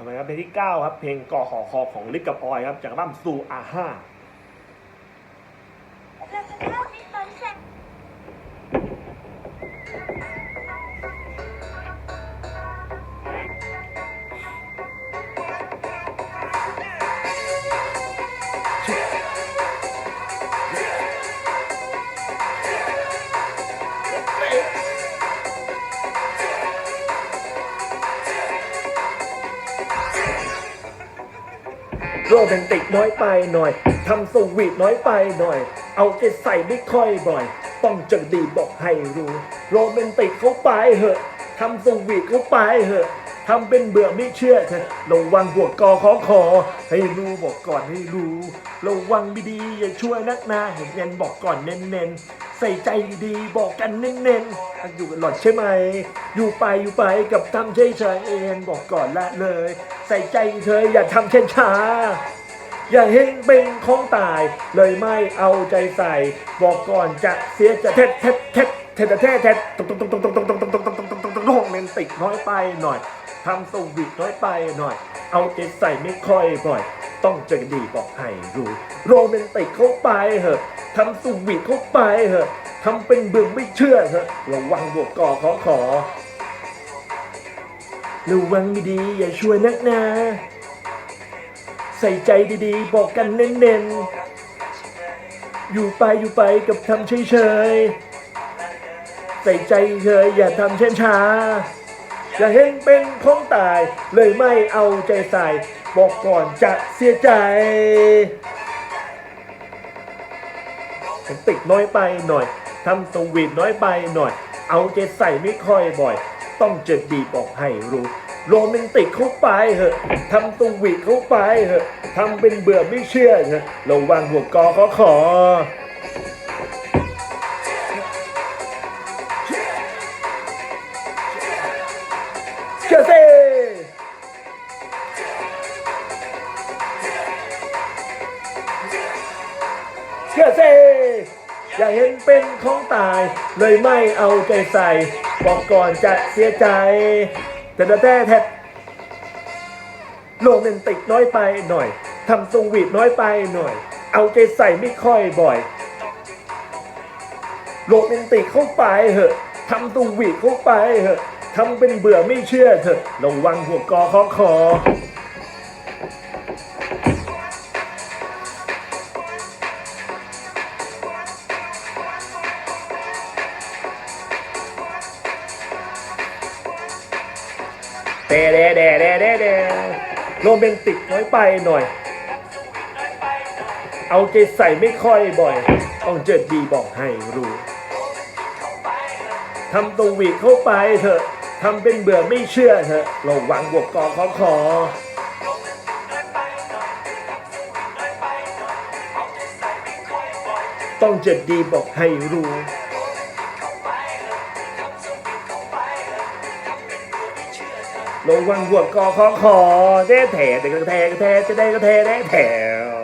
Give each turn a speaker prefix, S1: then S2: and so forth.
S1: ทำไมครับเพลงที่เก้าครับ เพลงก่อหอคอของลิกกับออยครับ จากอัลบั้มซูอาห้า โรแมนติกน้อยไปหน่อยทำสวีทน้อยไปหน่อย เอาใจใส่ไม่ค่อยบ่อย ต้องเจอดีบอกให้รู้ โรแมนติกเขาไปเหอะทำสวีทเขาไปเหอะทำเป็นเบื่อไม่เชื่อเถอระวังบวกกอขอคอให้รู้บอกก่อนให้รู้ ระวังไม่ดีอย่าช่วยนักหนาเห็นเน้นบอกก่อนเน้นๆ ใส่ใจดีบอกกันเน้นๆอยู่กันหลอดใช่ไหม อยู่ไปอยู่ไปกับทำเฉยเฉยๆเองบอกก่อนละเลย ใส่ใจเธออย่าทำเช่นช้าอย่าเห็นเป็นของตาย เลยไม่เอาใจใส่ บอกก่อนจะเสียจะเท็ดเท็ดเท็ดเท็ดเท็ดเท็ดตกตกตกตกตกตกตกตกตกตกตกตกตกตกโรแมนติกน้อยไปหน่อยทำสวีทน้อยไปหน่อย เอาใจใส่ไม่ค่อยบ่อย ต้องเจอดีบอกให้รู้โรแมนติกเข้าไปเหอะทำสุวีทเข้าไปเหอะทำเป็นเบื่อไม่เชื่อเหอะระวังบวกกอขอขอระวังดีๆอย่าช่วยนักหนาใส่ใจดีๆ บอกกันเน้นๆ อยู่ไปอยู่ไปกับทำเฉยๆ ใส่ใจเธออย่าทำเช่นช้า อย่าเห็นเป็นของตายเลยไม่เอาใจใส่ บอกก่อนจะเสียใจติดน้อยไปหน่อยทำสวีทน้อยไปหน่อย เอาใจใส่ไม่ค่อยบ่อย ต้องเจอดีบอกให้รู้โรแมนติกเข้าไปเหอะทำสวีทเข้าไปเหอะทำเป็นเบื่อไม่เชื่อเถอะระวังหัวกอขอขอ อย่าเห็นเป็นของตาย เลยไม่เอาใจใส่ บอกก่อนจะเสียใจ แต่แต่แต่แทบโรแมนติกน้อยไปหน่อยทำสวีทน้อยไปหน่อย เอาใจใส่ไม่ค่อยบ่อยโรแมนติกเข้าไปเหอะทำตูวีดเข้าไปเหอะทำเป็นเบื่อไม่เชื่อเถอะระวังหัวกอคอคอ เดเดเดเดเดเดโรแมนติกน้อยไปหน่อย เอาใจใส่ไม่ค่อยบ่อยต้องเจอดีบอกให้รู้ทำตัววีเข้าไปเถอะทำเป็นเบื่อไม่เชื่อเถอะระวังบวกกอขอขอต้องเจอดีบอกให้รู้ ลงวังหัวกกอขอขอเด้แถแต่ก็แทก็แทจะได้ก็แถได้แถว